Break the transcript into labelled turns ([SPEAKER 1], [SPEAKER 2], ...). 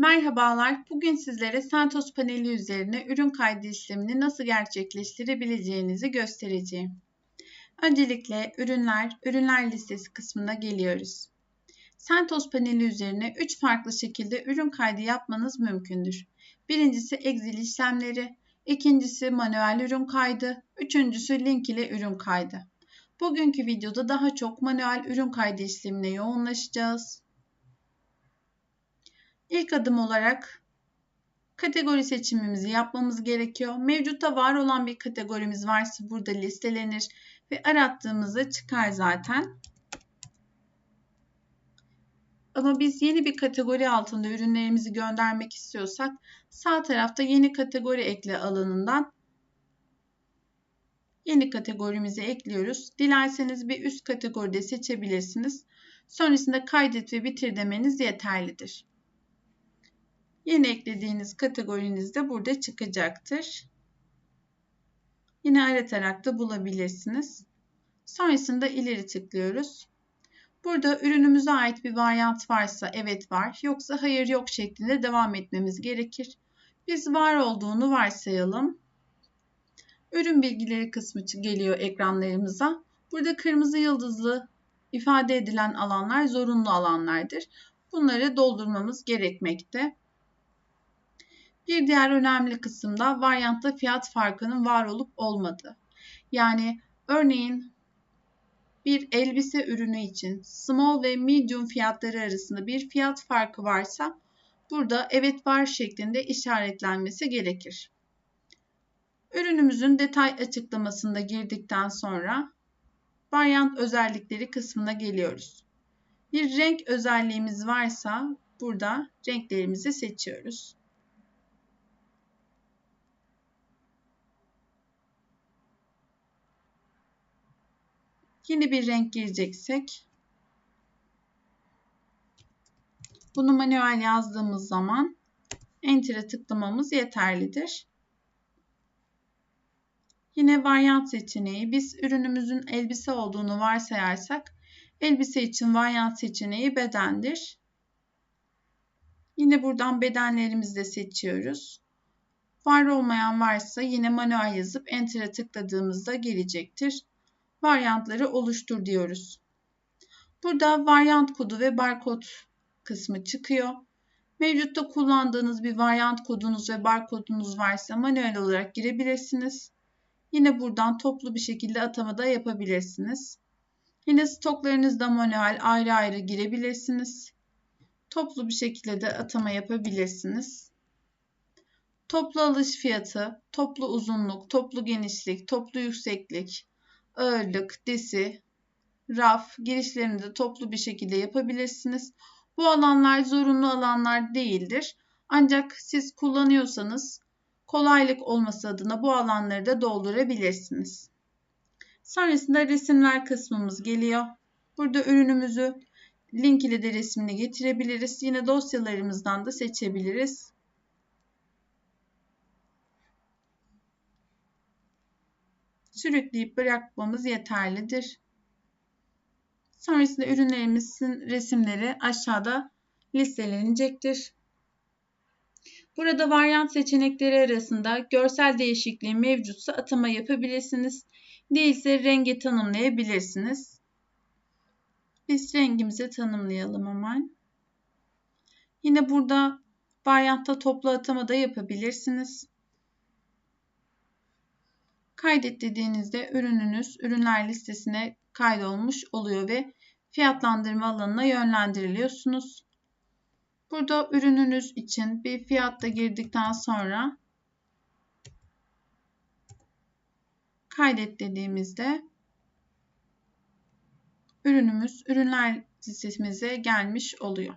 [SPEAKER 1] Merhabalar, bugün sizlere Santos paneli üzerine ürün kaydı işlemini nasıl gerçekleştirebileceğinizi göstereceğim. Öncelikle ürünler, ürünler listesi kısmına geliyoruz. Santos paneli üzerine 3 farklı şekilde ürün kaydı yapmanız mümkündür. Birincisi Excel işlemleri, ikincisi manuel ürün kaydı, üçüncüsü link ile ürün kaydı. Bugünkü videoda daha çok manuel ürün kaydı işlemine yoğunlaşacağız. İlk adım olarak kategori seçimimizi yapmamız gerekiyor. Mevcutta var olan bir kategorimiz varsa burada listelenir ve arattığımızda çıkar zaten. Ama biz yeni bir kategori altında ürünlerimizi göndermek istiyorsak sağ tarafta yeni kategori ekle alanından yeni kategorimizi ekliyoruz. Dilerseniz bir üst kategoride seçebilirsiniz. Sonrasında kaydet ve bitir demeniz yeterlidir. Yeni eklediğiniz kategoriniz de burada çıkacaktır. Yine aratarak da bulabilirsiniz. Sonrasında ileri tıklıyoruz. Burada ürünümüze ait bir varyant varsa evet var, yoksa hayır yok şeklinde devam etmemiz gerekir. Biz var olduğunu varsayalım. Ürün bilgileri kısmı geliyor ekranlarımıza. Burada kırmızı yıldızlı ifade edilen alanlar zorunlu alanlardır. Bunları doldurmamız gerekmekte. Bir diğer önemli kısımda varyantta fiyat farkının var olup olmadığı. Yani örneğin bir elbise ürünü için small ve medium fiyatları arasında bir fiyat farkı varsa burada evet var şeklinde işaretlenmesi gerekir. Ürünümüzün detay açıklamasında girdikten sonra varyant özellikleri kısmına geliyoruz. Bir renk özelliğimiz varsa burada renklerimizi seçiyoruz. Yeni bir renk gireceksek bunu manuel yazdığımız zaman Enter'e tıklamamız yeterlidir. Yine varyant seçeneği. Biz ürünümüzün elbise olduğunu varsayarsak elbise için varyant seçeneği bedendir. Yine buradan bedenlerimizi de seçiyoruz. Var olmayan varsa yine manuel yazıp Enter'e tıkladığımızda gelecektir varyantları oluştur diyoruz. Burada varyant kodu ve barkod kısmı çıkıyor. Mevcutta kullandığınız bir varyant kodunuz ve barkodunuz varsa manuel olarak girebilirsiniz. Yine buradan toplu bir şekilde atama da yapabilirsiniz. Yine stoklarınızda manuel ayrı ayrı girebilirsiniz. Toplu bir şekilde de atama yapabilirsiniz. Toplu alış fiyatı, toplu uzunluk, toplu genişlik, toplu yükseklik, ağırlık, desi, raf girişlerini de toplu bir şekilde yapabilirsiniz. Bu alanlar zorunlu alanlar değildir. Ancak siz kullanıyorsanız kolaylık olması adına bu alanları da doldurabilirsiniz. Sonrasında resimler kısmımız geliyor. Burada ürünümüzü link ile de resmini getirebiliriz. Yine dosyalarımızdan da seçebiliriz. Sürükleyip bırakmamız yeterlidir. Sonrasında ürünlerimizin resimleri aşağıda listelenecektir. Burada varyant seçenekleri arasında görsel değişikliği mevcutsa atama yapabilirsiniz. Değilse rengi tanımlayabilirsiniz. Biz rengimizi tanımlayalım hemen. Yine burada varyantta toplu atama da yapabilirsiniz. Kaydet dediğinizde ürününüz ürünler listesine kaydolmuş oluyor ve fiyatlandırma alanına yönlendiriliyorsunuz. Burada ürününüz için bir fiyatta girdikten sonra kaydet dediğimizde ürünümüz ürünler listemize gelmiş oluyor.